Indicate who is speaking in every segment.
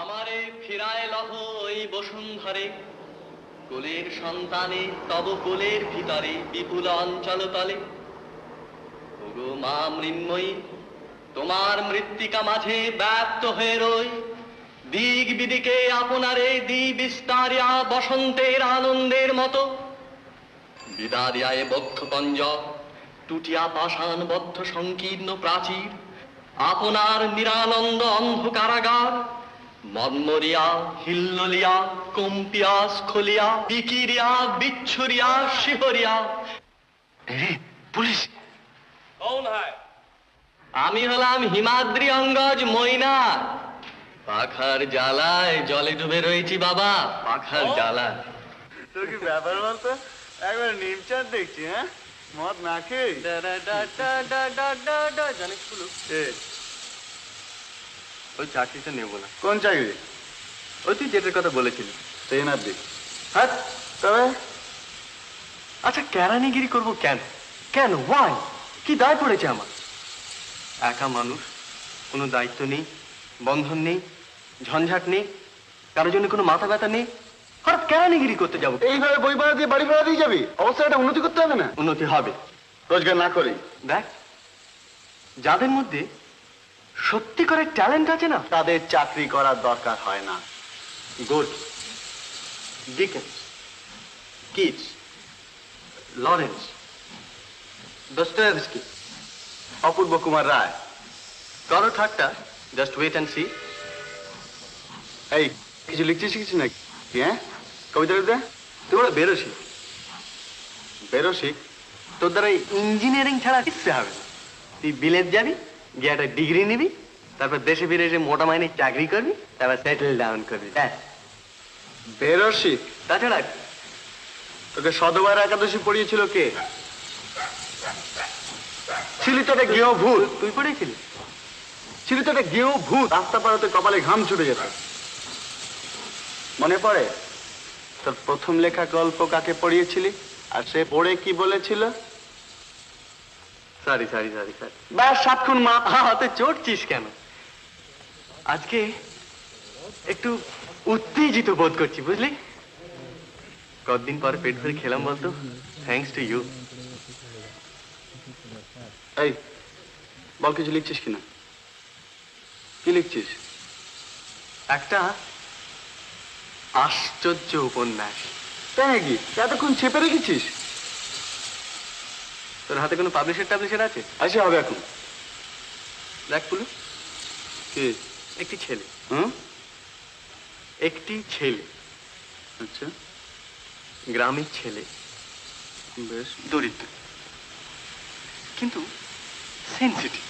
Speaker 1: আমারে ফিরায় লহ ওই বসুন্ধরে। কুলের সন্তানে, তব কুলের ভিতরে বিপুল অঞ্চল তলে। ওগো মা মৃন্ময়ী, তোমার মৃত্তিকা মাঝে ব্যাপ্ত হয়ে রই। দিক বিদিকে আপনারে দি বিস্তারিয়া বসন্তের আনন্দের মতো। বিদারিয়ায় বক্ষ পঞ্জ, টুটিয়া পাষাণ বদ্ধ সংকীর্ণ প্রাচীর। আপনার নিরানন্দ অন্ধকারাগার মন্মরিয়া হিল্ললিয়া কম্পিয়া স্খলিয়া বিকিরিয়া বিচ্ছুরিয়া শিহরিয়া।
Speaker 2: পুলিশ।
Speaker 1: কৌন হয়? আমি হলাম হিমাদ্রি অঙ্গজ ময়না পাখার জ্বালায় জলে ডুবে রয়েছি বাবা পাখার জ্বালায়
Speaker 2: তোর কি ব্যাপার বলতো? একবার নিমচাঁদ দেখছি হ্যাঁ? মদ না খেয়ে। এ,
Speaker 3: ওই চাকরিটা নেব না।
Speaker 2: কোন চাকরি?
Speaker 3: ওই তুই যেটার কথা বলেছিলি।
Speaker 2: সেই দিক। হ্যাঁ? তবে?
Speaker 3: আচ্ছা কেরানিগিরি করব কেন? কেন? ওয়াই কি দায় পড়েছে আমার? একা মানুষ কোনো দায়িত্ব নেই বন্ধন নেই ঝঞ্ঝাট নেই কারোর জন্য কোনো মাথা ব্যথা নেই। হঠাৎ কেরানিগিরি করতে যাব।
Speaker 2: এইভাবে বই ভাড়া দিয়ে বাড়ি ভাড়া দিয়ে যাবি? অবস্থাটা উন্নতি করতে হবে না?
Speaker 3: উন্নতি হবে।
Speaker 2: রোজগার না করি
Speaker 3: দেখ যাদের মধ্যে সত্যি করে ট্যালেন্ট আছে না?
Speaker 2: তাদের চাকরি করার দরকার হয় না।
Speaker 3: Good. Dickens Keats. Lawrence. Dostoevsky
Speaker 2: Apurba Kumar Ray.
Speaker 3: কারও ঠাট্টা। Just wait and see.
Speaker 2: এই, কিছু লিখছিস কিছু নাকি? হ্যাঁ? কবিতা কবিতা
Speaker 3: তুই ওরা বেরোসি
Speaker 2: বেরোসি
Speaker 3: তোর দ্বারা ইঞ্জিনিয়ারিং ছাড়া কিচ্ছু হবে তুই বিলেত যাবি? গিয়ে একটা ডিগ্রি নিবি তারপর দেশে ফিরে এসে মোটা মাইনে চাকরি করবি তারপর সেটেল ডাউন করবি ব্যাস।
Speaker 2: বেরোসি?
Speaker 3: তাছাড়া
Speaker 2: তোকে সদবার একাদশী পড়িয়েছিল কে? ছিলি তো একটা গৃহ ভূত।
Speaker 3: তুই পড়েছিলি?
Speaker 2: ছিলি তো একটা গৃহ ভূত। রাস্তা পাড়াতে কপালে ঘাম ছুটে যেত। মনে পড়ে? তোর প্রথম লেখা গল্প কাকে পড়িয়েছিলি? আর সে পড়ে কি বলেছিল?
Speaker 3: সরি সরি সরি সরি
Speaker 2: ব্যাস সাতক্ষণ মা
Speaker 3: হাতে চড়ছিস কেন? আজকে একটু উত্তেজিত বোধ করছি বুঝলি? কতদিন পরে পেট ভরে খেলাম বলতো? থ্যাঙ্কস টু ইউ
Speaker 2: এই বল কিছু লিখছিস কিনা? কি লিখছিস?
Speaker 3: একটা আশ্চর্য উপন্যাস।
Speaker 2: তাই নাকি? এতক্ষণ চেপে রেখেছিস?
Speaker 3: তোর হাতে কোনো পাবলিশার টাবলিশার আছে?
Speaker 2: আসে হবে এখন।
Speaker 3: দেখ পুলু।
Speaker 2: কি?
Speaker 3: একটি ছেলে।
Speaker 2: হুম?
Speaker 3: একটি ছেলে।
Speaker 2: আচ্ছা।
Speaker 3: গ্রামের ছেলে।
Speaker 2: বেশ।
Speaker 3: দরিদ্র। কিন্তু সেন্সিটিভ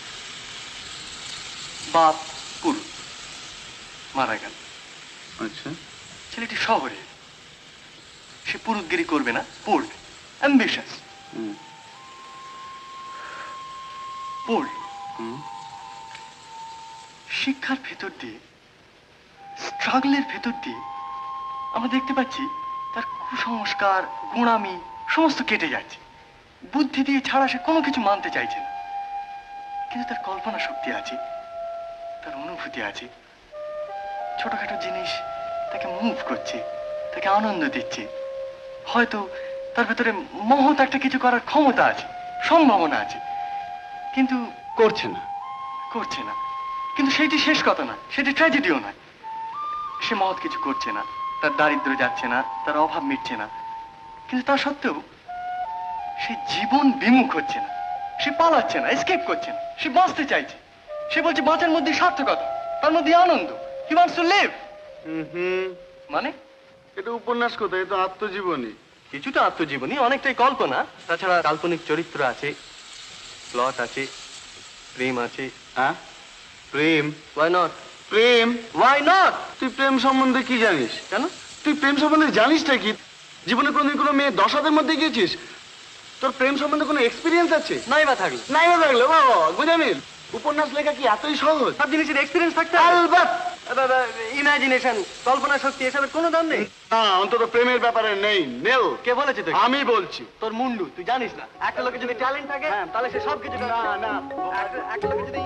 Speaker 3: বাপ পুরুষ মারা গেল।
Speaker 2: আচ্ছা।
Speaker 3: ছেলেটি শহরে। সে পুরুতগিরি করবে না পড়বে। অ্যাম্বিশাস
Speaker 2: হুম। হুম
Speaker 3: শিক্ষার ভেতর দিয়ে, স্ট্রাগলের ভেতর দিয়ে আমরা দেখতে পাচ্ছি তার কুসংস্কার গুণামি সমস্ত কেটে যাচ্ছে। বুদ্ধি দিয়ে ছাড়া সে কোনো কিছু মানতে চাইছে না। কিন্তু তার কল্পনা শক্তি আছে, তার অনুভূতি আছে। ছোটখাটো জিনিস তাকে মুভ করছে, তাকে আনন্দ দিচ্ছে। হয়তো তার ভেতরে মহৎ একটা কিছু করার ক্ষমতা আছে, সম্ভাবনা আছে। কিন্তু
Speaker 2: করছে না।
Speaker 3: করছে না। কিন্তু সেইটি শেষ কথা না সেটি ট্র্যাজেডিও নয়। সে মহৎ কিছু করছে না তার দারিদ্র যাচ্ছে না তার অভাব মিটছে না। কিন্তু তা সত্ত্বেও সে জীবন বিমুখ হচ্ছে না। সে পালাচ্ছে না এসকেপ করছে না। সে বাঁচতে চাইছে। সে বলছে বাঁচার মধ্যে সার্থকতা তার মধ্যে আনন্দ। He wants to live
Speaker 2: hmm
Speaker 3: মানে?
Speaker 2: এটা উপন্যাস কোথায়? এটা আত্মজীবনী।
Speaker 3: কিছুটা আত্মজীবনী অনেকটাই কল্পনা। তাছাড়া কাল্পনিক চরিত্র আছে। প্লট আছে প্রেম আছে।
Speaker 2: হ্যাঁ? প্রেম
Speaker 3: ওয়াই নট
Speaker 2: প্রেম
Speaker 3: ওয়াই নট
Speaker 2: তুই প্রেম সম্বন্ধে কি জানিস?
Speaker 3: কেন?
Speaker 2: তুই প্রেম সম্বন্ধে জানিসটা কি? জীবনে কোনোদিন কোনো মেয়ে দশ হাতের মধ্যে গিয়েছিস? তোর প্রেম সম্বন্ধে কোনো এক্সপিরিয়েন্স আছে?
Speaker 3: নাই বা থাকল।
Speaker 2: নাই বা থাকল বাবা গুজামিল উপন্যাস লেখা কি এতই সহজ?
Speaker 3: সব জিনিসের এক্সপিরিয়েন্স থাকতে
Speaker 2: আলবাত!
Speaker 3: ইমাজিনেশন কল্পনা শক্তি এসবের কোনো দাম নেই।
Speaker 2: না অন্তত প্রেমের ব্যাপারে নেই। নেল
Speaker 3: কে বলেছে তুই
Speaker 2: আমি বলছি।
Speaker 3: তোর মুন্ডু তুই জানিস না? একটা লোকের যদি ট্যালেন্ট থাকে
Speaker 2: হ্যাঁ।
Speaker 3: তাহলে সে সব কিছু
Speaker 2: না না।
Speaker 3: একটা লোকের যদি